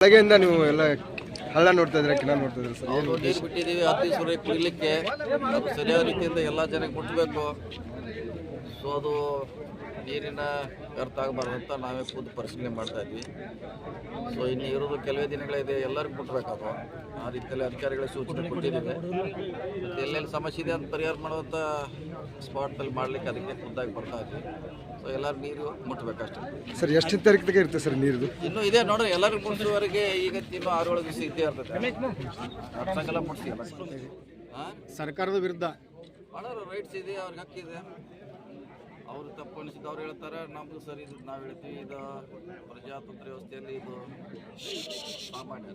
ಬೆಳಗ್ಗೆಯಿಂದ ನೀವು ಎಲ್ಲ ಹಳ್ಳ ನೋಡ್ತಾ ಇದ್ರೆ ಕಿಣ ನೋಡ್ತಾ ಇದ್ರೆ ಸರ್? ಏನು ನೀರು ಬಿಟ್ಟಿದ್ದೀವಿ, ಹತ್ತು ದಿವಸ ಕುಡಿಲಿಕ್ಕೆ. ಸರಿಯಾದ ರೀತಿಯಿಂದ ಎಲ್ಲ ಜನಕ್ಕೆ ಮುಟ್ಟಬೇಕು ಸೊ ಅದು ನೀರಿನ ವ್ಯರ್ಥ ಆಗಬಾರ್ದು ಅಂತ ನಾವೇ ಖುದ್ದು ಪರಿಶೀಲನೆ ಮಾಡ್ತಾ ಇದ್ವಿ. ಸೊ ಇನ್ನು ಇರೋದು ಕೆಲವೇ ದಿನಗಳಿದೆ ಎಲ್ಲರಿಗೂ ಮುಟ್ಟಬೇಕಾದ ಆ ರೀತಿಯಲ್ಲಿ ಅಧಿಕಾರಿಗಳಿಗೆ ಸೂಚನೆ ಕೊಟ್ಟಿದ್ದೇವೆ. ಮತ್ತು ಎಲ್ಲೆಲ್ಲಿ ಸಮಸ್ಯೆ ಇದೆ ಅಂತ ಪರಿಹಾರ ಮಾಡುವಂಥ ಸ್ಪಾಟ್ನಲ್ಲಿ ಮಾಡಲಿಕ್ಕೆ ಅದಕ್ಕೆ ಖುದ್ದಾಗಿ ಬರ್ತಾ ಇದ್ವಿ. ಸೊ ಎಲ್ಲರೂ ನೀರು ಮುಟ್ಟಬೇಕಷ್ಟೇ ಸರ್ ಎಷ್ಟು ತಾರೀಕಿಗೆ ಇರುತ್ತೆ ಸರ್ ನೀರು ಇನ್ನೂ ಇದೆ ನೋಡ್ರಿ ಎಲ್ಲರಿಗೂ ಮುಟ್ಟಿಸುವವರೆಗೆ ಈಗ ಇನ್ನೂ ಆರು ಏಳು ದಿವಸ ಇದ್ದೇ ಇರ್ತದೆ. ಸರ್ಕಾರದ ವಿರುದ್ಧ. ಭಾಳ ರೈಟ್ಸ್ ಇದೆ ಅವ್ರಿಗೆ ಹಕ್ಕಿದೆ ಅವರು ತಪ್ಪು ಅನಿಸಿದ್ದು ಅವ್ರು ಹೇಳ್ತಾರೆ ನಮ್ದು ಸರಿ ಇದು ನಾವು ಹೇಳ್ತೀವಿ ಇದು ಪ್ರಜಾತಂತ್ರ ವ್ಯವಸ್ಥೆಯಲ್ಲಿ ಇದು ಸಾಮಾನ್ಯ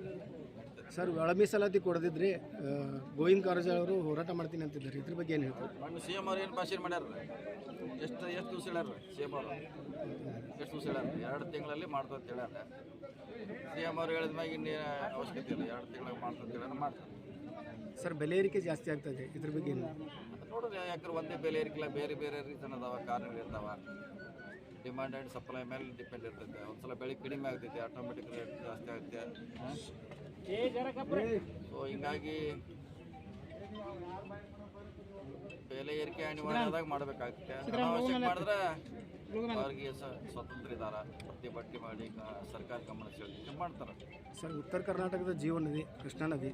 ಸರ್ ಒಳ ಮೀಸಲಾತಿ ಕೊಡದಿದ್ರೆ ಗೋವಿಂದ ಕಾರಜೋಳ ಅವರು ಹೋರಾಟ ಮಾಡ್ತೀನಿ ಅಂತಿದ್ದಾರೆ. ಇದ್ರ ಬಗ್ಗೆ ಏನು ಹೇಳ್ತಾರೆ? ನಮ್ಮ ಸಿ ಎಂ ಅವ್ರು ಏನು ಭಾಷಣ ಮಾಡ್ಯಾರ ಎಷ್ಟು ಎಷ್ಟು ದಿವಸ ಹೇಳ್ಯಾರ ಸಿ ಎಂ ಅವರು? ಎಷ್ಟು ದಿವಸ ಹೇಳ್ಯಾರ ಎರಡು ತಿಂಗಳಲ್ಲಿ ಮಾಡ್ತಾ ಅಂತ ಹೇಳ್ಯಾರ ಸಿ ಎಂ ಅವ್ರು ಹೇಳಿದ ಮ್ಯಾಗ ಇನ್ನೇನು ಅವಶ್ಯಕತೆ ಇಲ್ಲ ಎರಡು ತಿಂಗಳಿಗೆ ಮಾಡ್ತಾ ಅಂತ ಹೇಳ್ಯಾರ ಮಾಡ್ತಾರೆ. ಸರ್, ಬೆಲೆ ಏರಿಕೆ ಜಾಸ್ತಿ ಆಗ್ತದೆ ಇದೆ ಇದ್ರ ಬಗ್ಗೆ ಏನು? ಯಾಕಂದ್ರೆ ಒಂದೇ ಬೆಲೆ ಏರಿಕೆಲ್ಲ ಬೇರೆ ಬೇರೆ ರೀಸನ್ ಅದಾವ ಕಾರಣಗಳು ಇರ್ತಾವ. ಡಿಮಾಂಡ್ ಆ್ಯಂಡ್ ಸಪ್ಲೈ ಮೇಲೆ ಡಿಪೆಂಡ್ ಇರ್ತೈತೆ. ಒಂದ್ಸಲ ಬೆಳೆ ಕಡಿಮೆ ಆಗ್ತೈತೆ ಆಟೋಮೆಟಿಕ್ ರೇಟ್ ಜಾಸ್ತಿ ಆಗುತ್ತೆ. ಸೊ ಹಿಂಗಾಗಿ ಬೆಲೆ ಏರಿಕೆ ಅನಿವಾರ್ಯ ಆದಾಗ ಮಾಡಬೇಕಾಗುತ್ತೆ. ಅನಾವಶ್ಯಕ ಮಾಡಿದ್ರೆ ಅವ್ರಿಗೆ ಸ್ವತಂತ್ರ ಬಟ್ಟೆ ಪ್ರತಿಭಟನೆ ಮಾಡಿ ಸರ್ಕಾರ ಗಮನ ಸೆಳೆಲಿಕ್ಕೆ ಮಾಡ್ತಾರೆ. ಸರ್ ಉತ್ತರ ಕರ್ನಾಟಕದ ಜೀವ ನದಿ ಕೃಷ್ಣಾ ನದಿ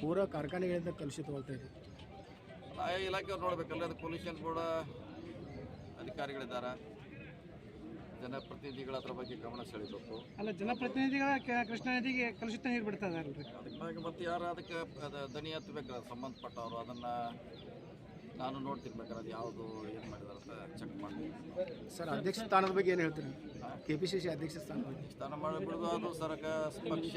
ಪೂರಾ ಕಾರ್ಖಾನೆಗಳಿಂದ ಕಲುಷಿತವಾಗ್ತಾ ಇದೆ. ಆಯಾ ಇಲಾಖೆಯವ್ರು ನೋಡ್ಬೇಕಲ್ಲ ಅದು ಪೊಲ್ಯೂಷನ್ ಕೂಡ ಅಧಿಕಾರಿಗಳಿದ್ದಾರೆ. ಜನಪ್ರತಿನಿಧಿಗಳ ಅದ್ರ ಬಗ್ಗೆ ಗಮನ ಸೆಳಿಬೇಕು. ಅಲ್ಲ ಜನಪ್ರತಿನಿಧಿಗಳ ಕೃಷ್ಣ ಕೃಷ್ಣಾ ನದಿಗೆ ಕಲುಷಿತ ನೀರು ಬಿಡ್ತಾ ಇದ್ದಾರೆ ಅದಕ್ಕಾಗಿ ಮತ್ತೆ ಯಾರು ಅದಕ್ಕೆ ಅದ ದನಿ ಹತ್ತಬೇಕಲ್ಲ ಸಂಬಂಧಪಟ್ಟವರು ಅದನ್ನು ನಾನು ನೋಡ್ತೀನಿ ಬೇಕಾದ್ರೆ ಅದು ಯಾವುದು ಏನು ಮಾಡಿದಾರೆ ಅಂತ ಚೆಕ್ ಮಾಡ್ತೀನಿ. ಸರ್ ಅಧ್ಯಕ್ಷ ಸ್ಥಾನದ ಬಗ್ಗೆ ಏನು ಹೇಳ್ತೀರಿ? ಕೆ ಪಿ ಸಿ ಸಿ ಅಧ್ಯಕ್ಷ ಸ್ಥಾನ ಬಗ್ಗೆ. ಸ್ಥಾನ ಮಾಡಿಬಿಡೋದು ಅದು ಸರಕ ಪಕ್ಷ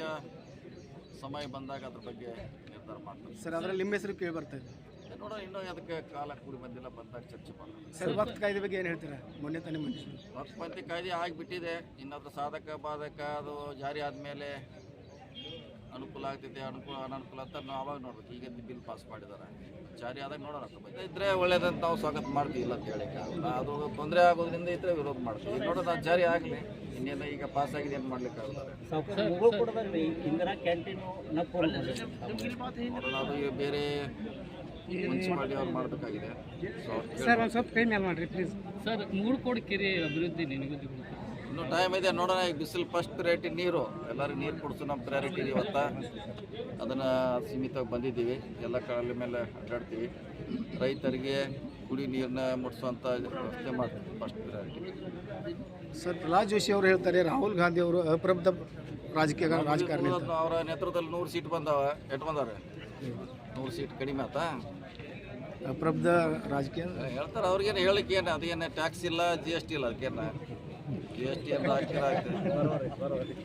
ಸಮಯ ಬಂದಾಗ ಅದ್ರ ಬಗ್ಗೆ ನಿರ್ಧಾರ ಮಾಡ್ತಾರೆ ಸರ್ ಅದರಲ್ಲಿ ನಿಮ್ಮ ಹೆಸರು ಕೇಳಿ ಬರ್ತಾ ಇದೆ. ನೋಡೋಣ ಇನ್ನೂ ಅದಕ್ಕೆ ಕಾಲ ಕೂಡಿ ಬಂದಿಲ್ಲ ಬಂದಾಗ ಚರ್ಚೆ ಮಾಡೋಣ. ಸರ್ ವಕ್ತ ಕಾಯ್ದೆ ಬಗ್ಗೆ ಏನು ಹೇಳ್ತೀರಾ? ಮೊನ್ನೆ ತಾನೇ ಮಂಡಿಸಿದ್ರು ವಕ್ಫಂತಿ ಕಾಯ್ದೆ ಆಗಿಬಿಟ್ಟಿದೆ. ಇನ್ನೊಂದು ಸಾಧಕ ಬಾಧಕ ಅದು ಜಾರಿ ಆದಮೇಲೆ ಅನುಕೂಲ ಆಗ್ತೈತೆ ಅನುಕೂಲ ಅನನುಕೂಲ ಅಂತ ನಾವು ಅವಾಗ ನೋಡ್ಬೇಕು. ಈಗ ಬಿಲ್ ಪಾಸ್ ಮಾಡಿದ್ದಾರೆ ಜಾರಿ ಆದಾಗ ನೋಡೋಣ ಇದ್ರೆ ಒಳ್ಳೇದಂತ ನಾವು ಸ್ವಾಗತ ಮಾಡ್ತೀವಿ ಇಲ್ಲ ಅಂತ ಹೇಳಿಕ್ಕೆ. ಅದು ತೊಂದರೆ ಆಗೋದ್ರಿಂದ ಇದ್ರೆ ವಿರೋಧ ಮಾಡ್ತೀವಿ. ನೋಡೋಣ ಅದು ಜಾರಿ ಆಗಲಿ. ಇನ್ನೇನು ಈಗ ಪಾಸ್ ಆಗಿದೆ ಏನು ಮಾಡ್ಲಿಕ್ಕೆ ನೋಡೋಣ ಅದು ಈಗ ಬೇರೆ ಮುನ್ಸಿಪಾಲಿಟಿ ಅವ್ರು ಮಾಡಬೇಕಾಗಿದೆ. ಸೊ ಸರ್ ಒಂದು ಸ್ವಲ್ಪ ಕೈ ಮೇಲೆ ಮಾಡ್ರಿ ಪ್ಲೀಸ್ ಸರ್ ಮೂಡ್ಕೋಡ್ ಕೆರೆ ಅಭಿವೃದ್ಧಿ ನಿಗದಿ ಇನ್ನೂ ಟೈಮ್ ಇದೆ ನೋಡೋಣ. ಈಗ ಬಿಸಿಲು ಫಸ್ಟ್ ಪ್ರಯಾರಿಟಿ ನೀರು. ಎಲ್ಲರಿಗೂ ನೀರು ಕೊಡಿಸು ನಮ್ಮ ಪ್ರಯಾರಿಟಿ ಇವತ್ತು. ಅದನ್ನು ಸೀಮಿತವಾಗಿ ಬಂದಿದ್ದೀವಿ. ಎಲ್ಲ ಕಾಲ ಮೇಲೆ ಅಡ್ಡಾಡ್ತೀವಿ. ರೈತರಿಗೆ ಕುಡಿ ನೀರನ್ನ ಮುಟ್ಟಿಸುವಂಥ ವ್ಯವಸ್ಥೆ ಮಾಡ್ತೀವಿ first priority sir Prahlad Joshi ಅವರು ಹೇಳ್ತಾರೆ ರಾಹುಲ್ ಗಾಂಧಿ ಅವರು ಅಪ್ರಬ್ಧ ರಾಜಕೀಯ ರಾಜಕಾರಣಿ ಅವರ ನೇತೃತ್ವದಲ್ಲಿ ನೂರು ಸೀಟ್ ಬಂದಾವ. ಎಟ್ ಬಂದವ್ರೆ? ನೂರು ಸೀಟ್ ಕಡಿಮೆ ಆತಾ. ಅಪ್ರಬ್ಧ ರಾಜಕೀಯ? ಹೇಳ್ತಾರೆ ಅವ್ರಿಗೇನು ಹೇಳಕ್ಕೆ ಏನು? ಅದೇನು ಟ್ಯಾಕ್ಸ್ ಇಲ್ಲ ಜಿ ಎಸ್ ಟಿ ಇಲ್ಲ ಅದಕ್ಕೇನು? ಜಿ ಎಸ್ ಟಿ ಎಲ್ಲ ಹಾಕಿದ್ರೆ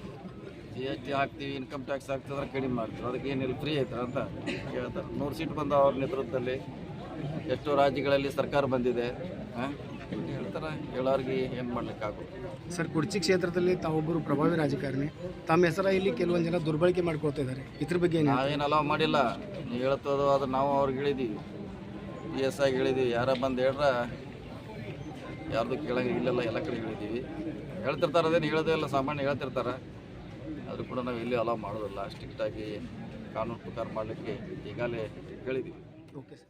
ಜಿ ಎಸ್ ಟಿ ಹಾಕ್ತೀವಿ ಇನ್ಕಮ್ ಟ್ಯಾಕ್ಸ್ ಹಾಕ್ತಿದ್ರೆ ಕಡಿಮೆ ಮಾಡ್ತೀವಿ. ಅದಕ್ಕೆ ಏನಿಲ್ಲ ಫ್ರೀ ಐತೆ ಅಂತ ಕೇಳ್ತಾರೆ. ನೂರು ಸೀಟ್ ಬಂದ ಅವ್ರ ನೇತೃತ್ವದಲ್ಲಿ ಎಷ್ಟೋ ರಾಜ್ಯಗಳಲ್ಲಿ ಸರ್ಕಾರ ಬಂದಿದೆ. ಹಾಂ? ಹೇಳ್ತಾರೆ? ಹೇಳೋರಿಗೆ ಏನು ಮಾಡ್ಲಿಕ್ಕಾಗಲ್ಲ ಸರ್ ಕುರ್ಚಿ ಕ್ಷೇತ್ರದಲ್ಲಿ ತಾವೊಬ್ಬರು ಪ್ರಭಾವಿ ರಾಜಕಾರಣಿ. ತಮ್ಮ ಹೆಸರ ಇಲ್ಲಿ ಕೆಲವೊಂದು ಜನ ದುರ್ಬಳಕೆ ಮಾಡ್ಕೊಳ್ತಾ ಇದ್ದಾರೆ. ಇದ್ರ ಬಗ್ಗೆ ಏನು ನಾವೇನು ಅಲಾವ್ ಮಾಡಿಲ್ಲ. ನೀವು ಹೇಳ್ತದೋ ಅದು ನಾವು ಅವ್ರಿಗೆ ಹೇಳಿದ್ದೀವಿ ಪಿ ಎಸ್ ಆಗಿ ಹೇಳಿದ್ದೀವಿ ಯಾರ ಬಂದು ಹೇಳ್ರ ಯಾರ್ದು ಕೇಳಂಗೆ ಇಲ್ಲೆಲ್ಲ, ಎಲ್ಲ ಕಡೆ ಹೇಳಿದ್ದೀವಿ. ಹೇಳ್ತಿರ್ತಾರೆ, ಅದೇನು ಹೇಳೋದೇ ಇಲ್ಲ, ಸಾಮಾನ್ಯ ಹೇಳ್ತಿರ್ತಾರೆ. ಆದರೂ ಕೂಡ ನಾವು ಇಲ್ಲಿ ಅಲಾವ್ ಮಾಡೋದಿಲ್ಲ. ಸ್ಟ್ರಿಕ್ಟಾಗಿ ಕಾನೂನು ಪ್ರಕಾರ ಮಾಡಲಿಕ್ಕೆ ಈಗಾಗಲೇ ಹೇಳಿದ್ದೀವಿ. Okay sir